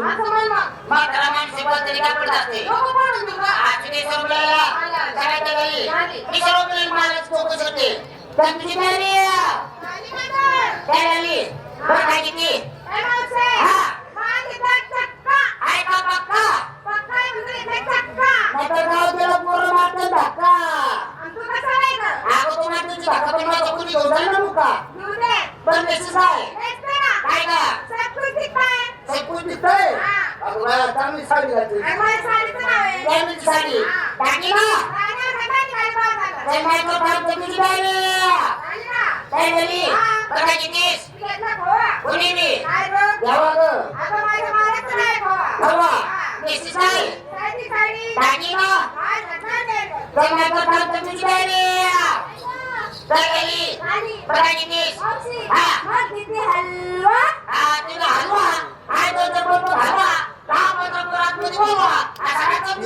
सोडून म्हातारा माणसे बदली का पडत असते आजने संपलेला करायचं काही मी सर्व प्रेम महाराज फोकस होते तुमची मॅरी काय का தமிழ் சாமி தமிழ் சாமி பாக்கிலா Jangan kau tahu demi dibalik. Saya beli. Pakai jenis. Boleh ni. Jawa tu. Bawa. Mesti saya. Tanya lah. Jangan kau tahu demi dibalik. Saya beli. Pakai jenis. Ha. Mak kita halwa. Ha, tidak halwa. Ha, tu tu tu halwa.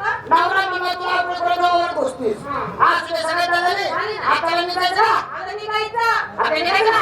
नवरा बाबा तुला पुत्र गव्हावर घुसतीस आज तुझ्या सगळ्यात झाले आता निघायचा? आता निघायचा. आता निघायचा?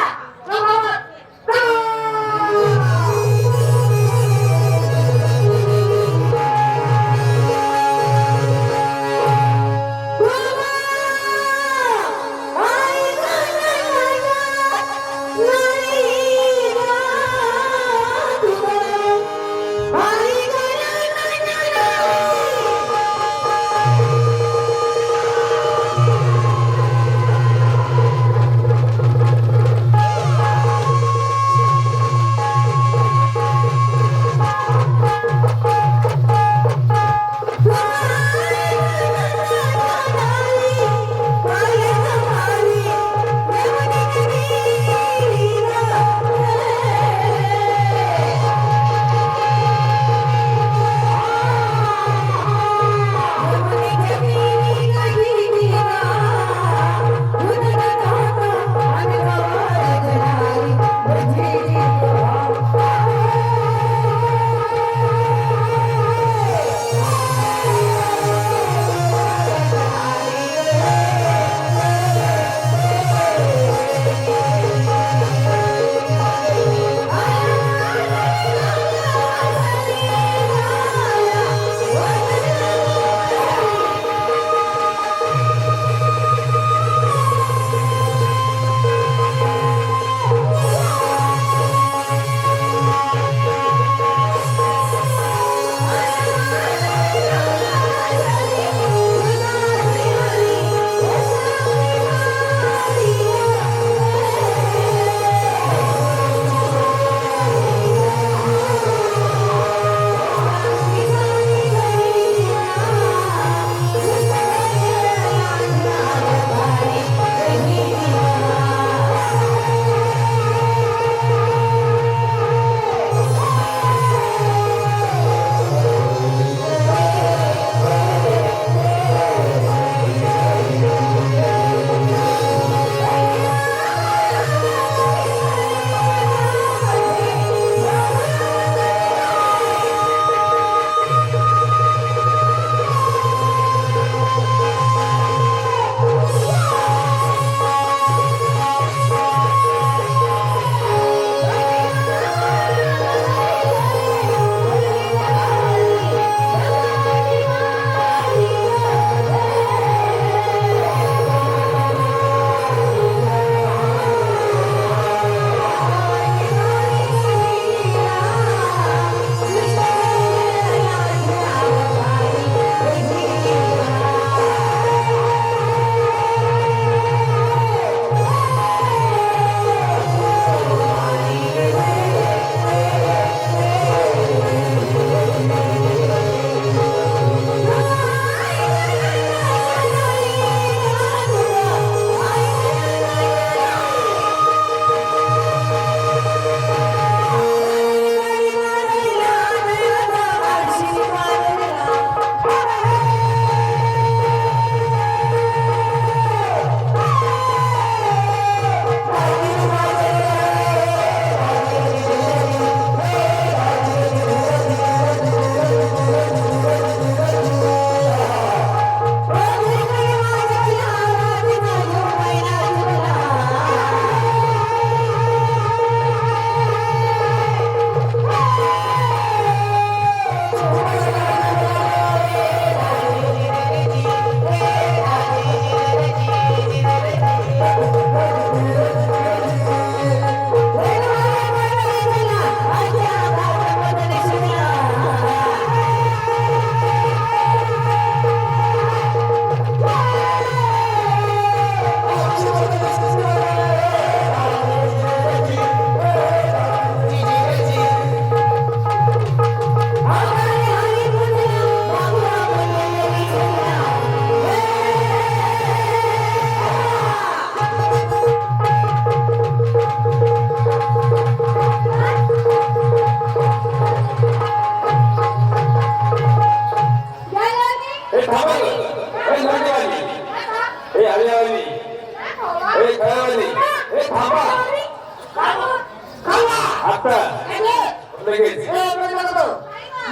लगेच लगेच ए, बरं नको.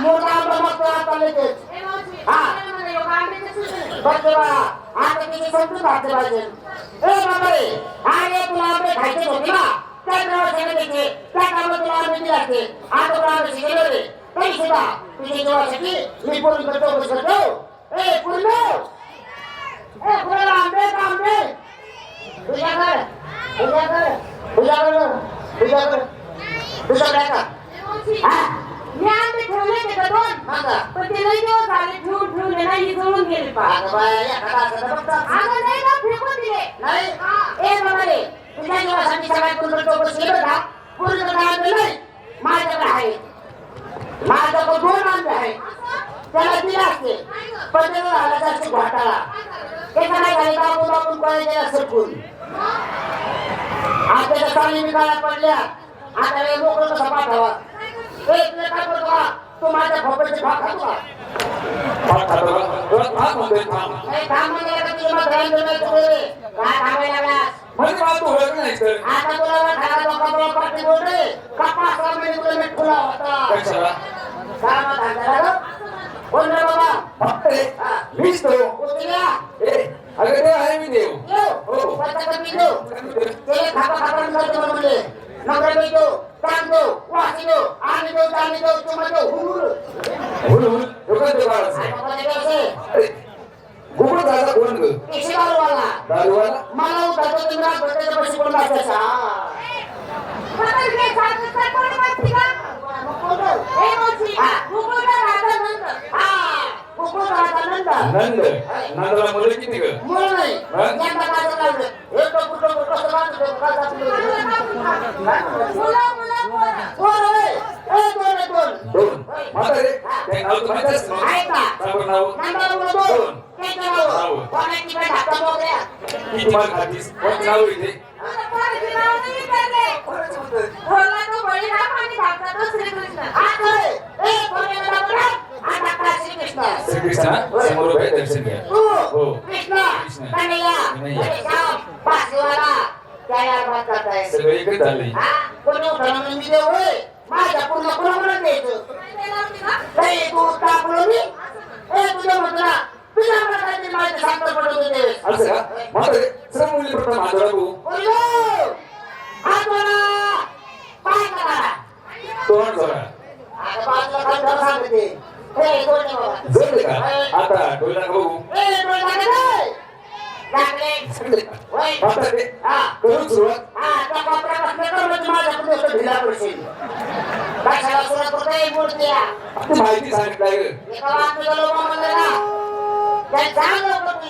मोठा आंबा मागतो आता लगेच ए मावशी, हा. आपल्याला म्हणे, ह्यो आंब्याचा सीझन आहे. बघ बाळा आता तिची समजून घातली पाहिजे ए बाबा रे अरे तुला आंबे खायचे होते ना त्या गावात द्यायचे त्या कामात तुला आंबे दिले असते आता तुला आंबे शिकले रे तरी सुद्धा तुझ्या जीवासाठी मी पूर्ण करतो बस करतो ए पूर्ण मी आंबे ठेवले का दोन पण ते लई दिवस झाले ठेवून ही? जळून गेले पा अगं बाया असं तर अगं नाही ना फेकून दिले नाही ए तुझ्या सगळ्यात पूर्ण चौकशी केलं का पूर्ण नाही माझ्याकडे आहे माझ्याकडे दोन आहे त्याला दिले असते पण त्याला झाला जास्त घोटाळा दाबून दाबून सरकून आपल्याला चांगली निकाला पडल्या आता वेळ मोकळं कसं पाठावा ए तुला काय करतो का तू माझ्या खोपडचे भाग खातो का थांब, थांब, थांब. तुला थांब म्हणतोय, थांब. नाही काम म्हणजे का तुझ्या म्हाताऱ्याला दिलं तू रे? काय थांबायला लागलास म्हणजे मला तू ओळख नाही तर आता तुला खायला लोका तुला पाठी बोल रे कपास महिने तुला मीठ फुला होता कशाला काय मग धंदा? कोण रे बाबा फक्त हा. मीच तो. ए अगं ते आहे मी देव. हो. स्वतःचं मी देऊ. ते खापा खापा मला म्हणले नवरा मी देऊ ताण देऊ वासी देऊ लोकं ते बाळाचं. आणि बाबा ते कसे? अरे, गुबड दादा कोण ग किती दारूवाला? दारूवाला मला तुम्ही पैसे कोण वाचायचा कोणी का? राहता नंतर नंद नंदला मुलं किती ग? मुलं नाही. काय हे. कुठं कुठं कसं काय दोन म्हातारे ते दोन. कोणाची पण किती खातीस नाव इथे मुलं, पोराची नावं नाही विचारले. भोला तो बळीराम आणि धाकटा तो श्रीकृष्ण. हात होय ए कोणी मला बोला हा ढाका श्रीकृष्ण समोर उभे दर्शन घ्या हो. कृष्ण कृष्ण. सगळं एकच झालंय हा माझ्या पूर्ण कोणाकडे द्यायचं काय ते लावते का? नाही तू टाकलो मी ए तुझ्या म्हटला तुझ्या मला काहीतरी माहिती सांगता पडत होते असं का म्हातारे सर्व मुली प्रथम हाताला तू बोलो हात वळा, पाय करा तोंड जरा आता बाजूला खाली धर सांगते ए दोन आहे बाबा जमले का आता डोला बघू ए दोन लागले रे. लागले सांगले का होय म्हातारे हा करून सुरुवात हा त्या कोपऱ्यापासून कर म्हणजे माझ्याकडे असं ढिला पडशील कशाला सुरुवात करतोय मूर्त्या आता माहिती सांगितलं ग एका वाक्याला लोक म्हणलं ना त्या चांगलं होतं तुझी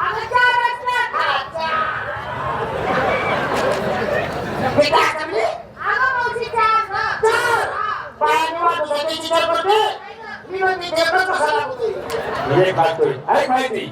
अगं चार असतात. अगं मावशी चार गं. हे खातोय ऐक माहिती.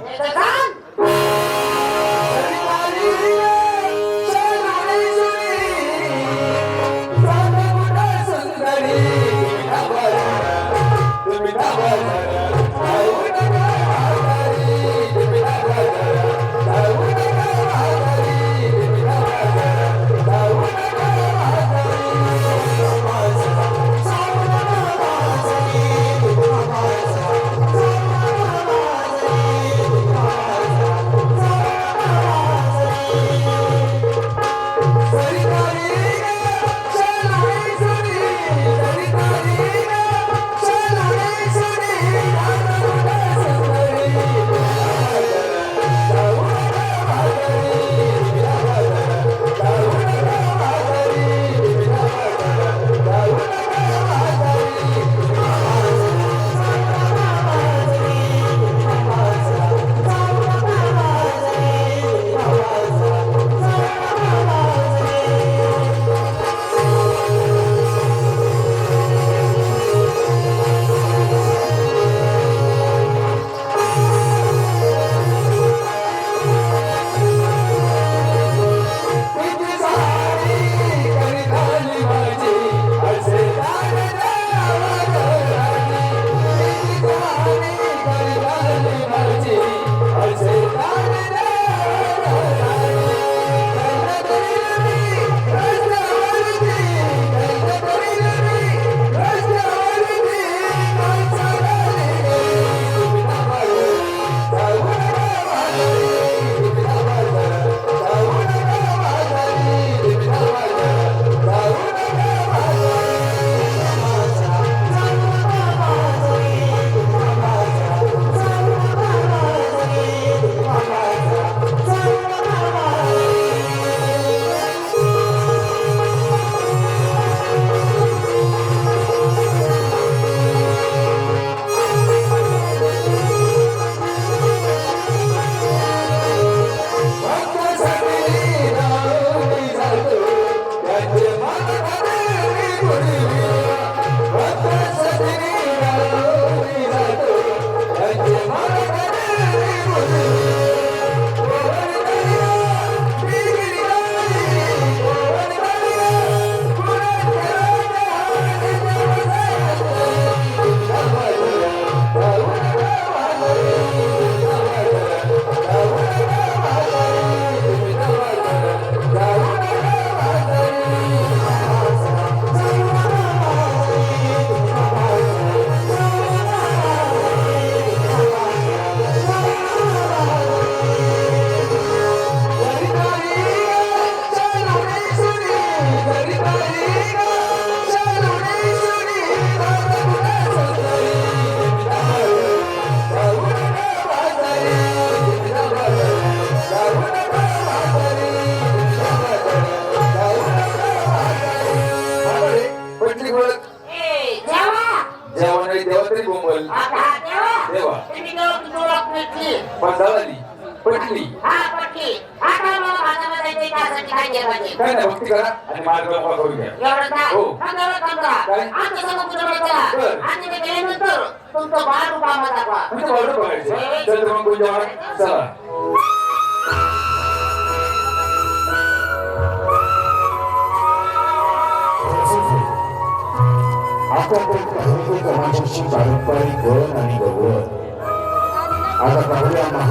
पिटली. पटली पटली. हा पटली. हा काय मला भागामध्ये ते त्यासाठी काय केलं पाहिजे? काय नाही भक्ती करा आणि मार्ग मोकळा करून घ्या. एवढं काय हो. हा एवढं काम करा काय? आमचं समोर पूजा करा बरं. आणि ते गेल्यानंतर तुमचं बाळ रूपामध्ये दाखवा. तुमचं बरोबर बघायचं. चल तर मग कोण जेवणार? चला. आपल्याकडे काही लोकांची पारंपरिक गण आणि गौरव hata familia mahali